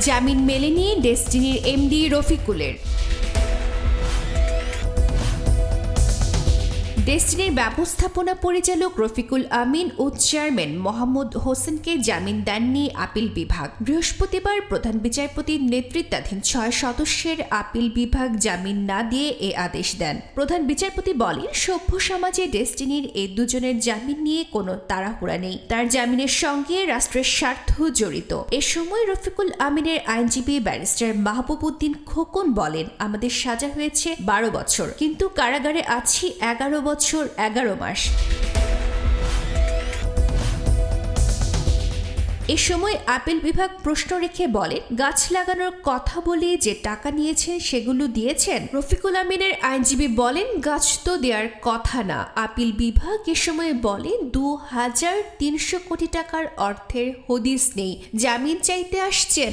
জামিন মেলেনি ডেস্টিনির এমডি রফিকুলের। ডেস্টিনির ব্যবস্থাপনা পরিচালক রফিকুল আমিন ও চেয়ারম্যান মোহাম্মদ হোসেনকে জামিন দেননি আপিল বিভাগ। বৃহস্পতিবার প্রধান বিচারপতির নেতৃত্বাধীন ছয় সদস্যের আপিল বিভাগ জামিন না দিয়ে এ আদেশ দেন। প্রধান বিচারপতি বলেন, সভ্য সমাজে ডেস্টিনির এই দুজনের জামিন নিয়ে কোনো তাড়াহুড়া নেই। তার জামিনের সঙ্গে রাষ্ট্রের স্বার্থ জড়িত। এ সময় রফিকুল আমিনের আইনজীবী ব্যারিস্টার মাহবুব উদ্দিন খোকন বলেন, আমাদের সাজা হয়েছে বারো বছর, কিন্তু কারাগারে আছি এগারো বছর এগারো মাস। এ সময় আপিল বিভাগ প্রশ্ন রেখে বলেন গাছ লাগানোর কথা বলে যে টাকা নিয়েছেন সেগুলো দিয়েছেন। রফিকুল আমিনের আইনজীবী বলেন, গাছ তো দেওয়ার কথা না। আপিল বিভাগ এ সময় বলেন দু হাজার তিনশো কোটি টাকার অর্থের হদিস নেই। জামিন চাইতে আসছেন।